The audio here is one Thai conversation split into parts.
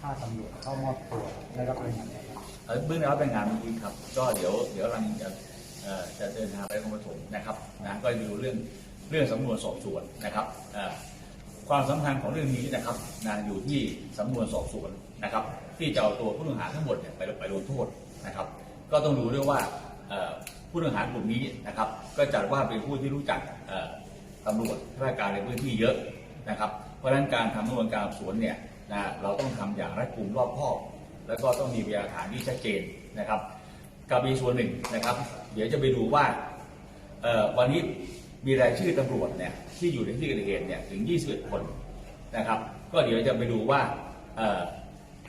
ฆ่าตำรวจเข้ามอบตัวได้รับรายงานเอ่อเบื้องต้นรับรายงานเมื่อกี้ครับ ก็เดี๋ยวเดี๋ยวกำลังจะเอ่อจะเดินทางไปนครปฐมนะครับนะก็ดูเรื่องเรื่องสำนวนสอบสวนนะครับเอ่อความสำคัญของเรื่องนี้นะครับนะอยู่ที่สำนวนสอบสวนนะครับ ที่จะเอาตัวผู้ต้องหาทั้งหมดเนี่ยไปไปลงโทษนะครับ ก็ต้องดูด้วยว่าเอ่อผู้ต้องหากลุ่มนี้นะครับ ก็จัดว่าเป็นผู้ที่รู้จักเอ่อตำรวจข้าราชการในพื้นที่เยอะนะครับ เพราะฉะนั้นการทำกระบวนการสอบสวนเนี่ย นะเราต้องทำอย่างรัดกุมรอบคอบ แล้วก็ต้องมีพยานฐานที่ชัดเจนนะครับกับอีกส่วนหนึ่งนะครับ เดี๋ยวจะไปดูว่าวันนี้มีรายชื่อตำรวจเนี่ยที่อยู่ในที่เกิดเหตุเนี่ยถึง 21 คนนะครับ ก็เดี๋ยวจะไปดูว่าเอ่อ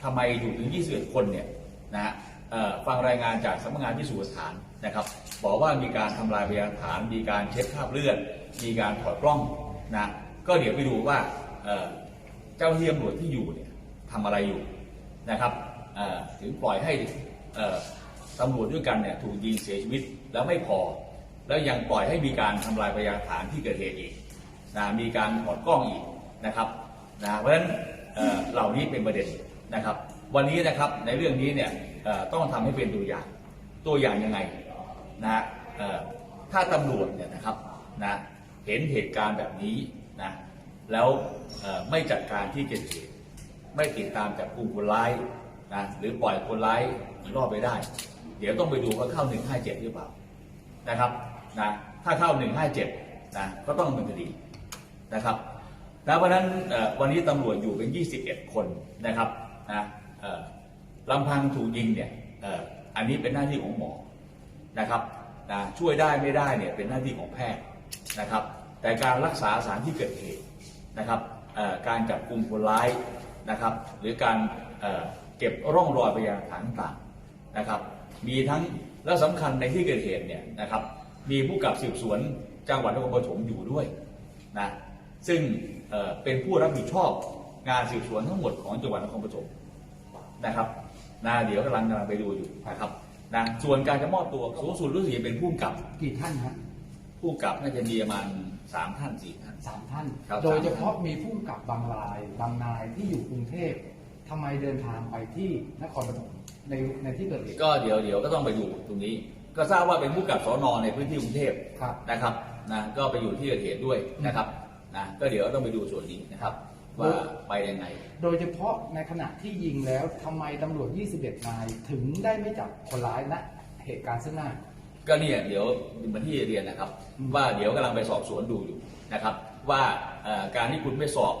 ทำไมอยู่ถึง 21 คนเนี่ยนะฮะฟังรายงานจากสำนักงานพิสูจน์หลักฐานนะครับ บอกว่ามีการทำลายพยานฐาน มีการเช็ดคราบเลือด มีการถอดกล้องนะก็เดี๋ยวไปดูว่า เจ้าหน้าที่ตำรวจที่อยู่เนี่ยทำอะไรอยู่นะครับถึงปล่อยให้ตำรวจด้วยกันเนี่ยถูกยิงเสียชีวิตแล้วไม่พอ แล้วยังปล่อยให้มีการทำลายพยานฐานที่เกิดเหตุอีกนะมีการถอดกล้องอีกนะครับนะเพราะฉะนั้นเเหล่านี้เป็นประเด็นนะครับ วันนี้นะครับในเรื่องนี้เนี่ยต้องทำให้เป็นตัวอย่างตัวอย่างยังไงนะถ้าตำรวจเนี่ยนะครับนะเห็นเหตุการณ์แบบนี้นะ แล้วไม่จัดการที่เกิดเหตุไม่ติดตามจับกลุ่มคนร้ายนะหรือปล่อยคนร้ายรอดไปได้ เดี๋ยวต้องไปดูว่าเข้า 157 หรือเปล่านะครับนะถ้าเข้า 157นะก็ต้องดำเนินคดีนะครับนะเพราะฉะนั้นวันนี้ตำรวจอยู่เป็น 21 คนนะครับนะลำพังถูกยิงเนี่ยอ,อันนี้เป็นหน้าที่ของหมอนะครับนะช่วยได้ไม่ได้เนี่ยเป็นหน้าที่ของแพทย์นะครับ แต่การรักษาสารที่เกิดเหตุ นะครับเอ่อการจับกลุ่มคนร้ายนะครับ หรือการเอ่อเก็บร่องรอยพยานหลักฐานต่างๆนะครับ มีทั้งและสำคัญในที่เกิดเหตุเนี่ยนะครับมีผู้กับสืบสวนจังหวัดนครปฐมอยู่ด้วยนะซึ่งเอ่อเป็นผู้รับผิดชอบงานสืบสวนทั้งหมดของจังหวัดนครปฐมนะครับนะเดี๋ยวกำลังกำลังไปดูอยู่นะครับนะส่วนการจะมอบตัวสูงสุดรู้สึกจะเป็นผู้กำกับกี่ท่านครับผู้กำกับน่าจะมีประมาณ สามท่านสี่ท่าน สามท่าน ครับโดยเฉพาะมีผู้กำกับบางรายบางนายที่อยู่กรุงเทพทำไมเดินทางไปที่นครปฐมในในที่เกิดเหตุก็เดี๋ยวเดี๋ยวก็ต้องไปดูตรงนี้ ก็ทราบว่าเป็นผู้กำกับสอนอในพื้นที่กรุงเทพครับ นะครับนะก็ไปอยู่ที่เกิดเหตุด้วยนะครับนะก็เดี๋ยวต้องไปดูส่วนนี้นะครับ ว่าไปยังไง โดยเฉพาะในขณะที่ยิงแล้วทำไมตำรวจ 21 นายถึงได้ไม่จับคนร้ายณเหตุการณ์ซึ่งหน้า ก็เนี่ยเดี๋ยวเหมือนที่เรียนนะครับอืมว่าเดี๋ยวกำลังไปสอบสวนดูอยู่นะครับ ว่าเอ่อการที่คุณไม่สอบ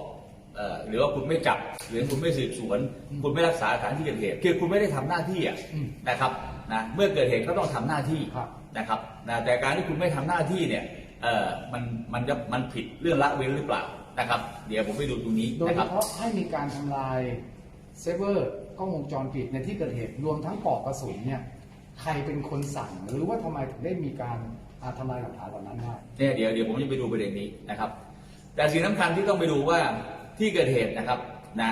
เอ่อหรือว่าคุณไม่จับ หรือคุณไม่สืบสวน คุณไม่รักษาสถานที่เกิดเหตุคือคุณไม่ได้ทำหน้าที่อะอืมนะครับนะเมื่อเกิดเหตุก็ต้องทำหน้าที่ครับ นะครับนะแต่การที่คุณไม่ทำหน้าที่เนี่ยเอ่อมันมันจะมันผิดเรื่องละเว้นหรือเปล่านะครับ เดี๋ยวผมไปดูตรงนี้โดยนะคเฉรับ พาะให้มีการทำลายเซฟเวอร์กล้องวงจรปิดในที่เกิดเหตุรวมทั้งปลอกกระสุนเนี่ย ใครเป็นคนสั่งหรือว่าทำไมถึงได้มีการอ่าทำลายหลักฐานเหล่านั้นได้เนี่ยเดี๋ยวเดี๋ยวผมจะไปดูประเด็นนี้นะครับ แต่สิ่งสำคัญที่ต้องไปดูว่าที่เกิดเหตุนะครับนะ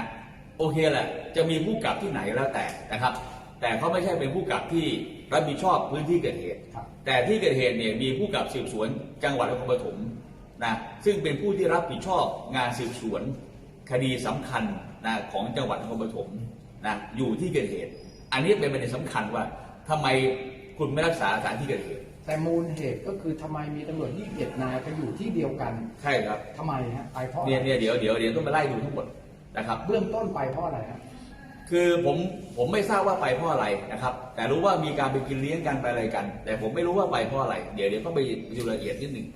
โอเคแหละจะมีผู้กำกับที่ไหนแล้วแต่นะครับ แต่เขาไม่ใช่เป็นผู้กำกับที่รับผิดชอบพื้นที่เกิดเหตุ ครับ แต่ที่เกิดเหตุเนี่ยมีผู้กำกับสืบสวนจังหวัดนครปฐมนะซึ่งเป็นผู้ที่รับผิดชอบงานสืบสวน คดีสำคัญนะของจังหวัดนครปฐมนะอยู่ที่เกิดเหตุ อันนี้เป็นประเด็นสำคัญว่า ทำไมคุณไม่รักษาสถานที่เกิดเหตุแต่มูลเหตุก็คือทำไมมีตำรวจ21นายไปอยู่ที่เดียวกันใช่ครับทำไมฮะไปเพราะอะเนี่ยไรเนี่ยเดี๋ยวเดี๋ยวเดี๋ยวต้องไปไล่ดูทั้งหมดนะครับ เบื้องต้นไปเพราะอะไรฮะคือผมผมไม่ทราบว่าไปเพราะอะไรนะครับ แต่รู้ว่ามีการไปกินเลี้ยงกันไปอะไรกัน แต่ผมไม่รู้ว่าไปเพราะอะไร เดี๋ยวเดี๋ยวต้องไปดูรายละเอียดนิดหนึ่ง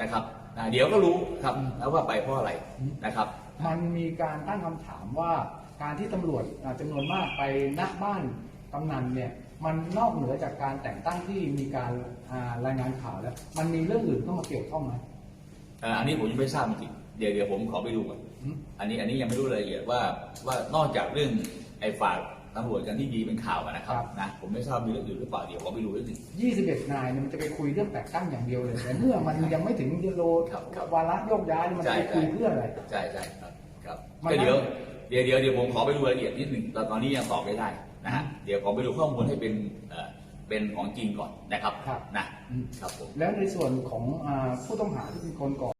นะครับนะเดี๋ยวก็รู้ครับแล้วว่าไปเพราะอะไรนะครับ มันมีการตั้งคำถามว่าการที่ตำรวจอ่าจำนวนมากไปณบ้านกำนันเนี่ย มันนอกเหนือจากการแต่งตั้งที่มีการอ่ารายงานข่าวแล้ว มันมีเรื่องอื่นเข้ามาเกี่ยวข้องไหมเอ่ออันนี้ผมยังไม่ทราบจริงๆเดี๋ยวเดี๋ยวผมขอไปดูก่อนอืมอันนี้อันนี้ยังไม่รู้รายละเอียดว่าว่านอกจากเรื่องไอ้ฝากตำรวจกันที่ดีเป็นข่าวอะนะครับนะผมไม่ทราบมีเรื่องอื่นหรือเปล่าเดี๋ยวขอไปดูนิดหนึ่ง21นายเนี่ยมันจะไปคุยเรื่องแต่งตั้งอย่างเดียวเลยแต่เมื่อมันยังไม่ถึงโลครับครับวาระโยกย้ายเนี่ยมันจะไปคุยเพื่ออะไรใช่ใช่ครับครับมันก็เดี๋ยว เดี๋ยวเดี๋ยวเดี๋ยวผมขอไปดูรายละเอียดนิดหนึ่งตอนตอนนี้ยังตอบไม่ได้นะฮะเดี๋ยวขอไปดูข้อมูลให้เป็นเอ่อเป็นของจริงก่อนนะครับครับ นะครับผม แล้วในส่วนของอาผู้ต้องหาที่เป็นคนก่อ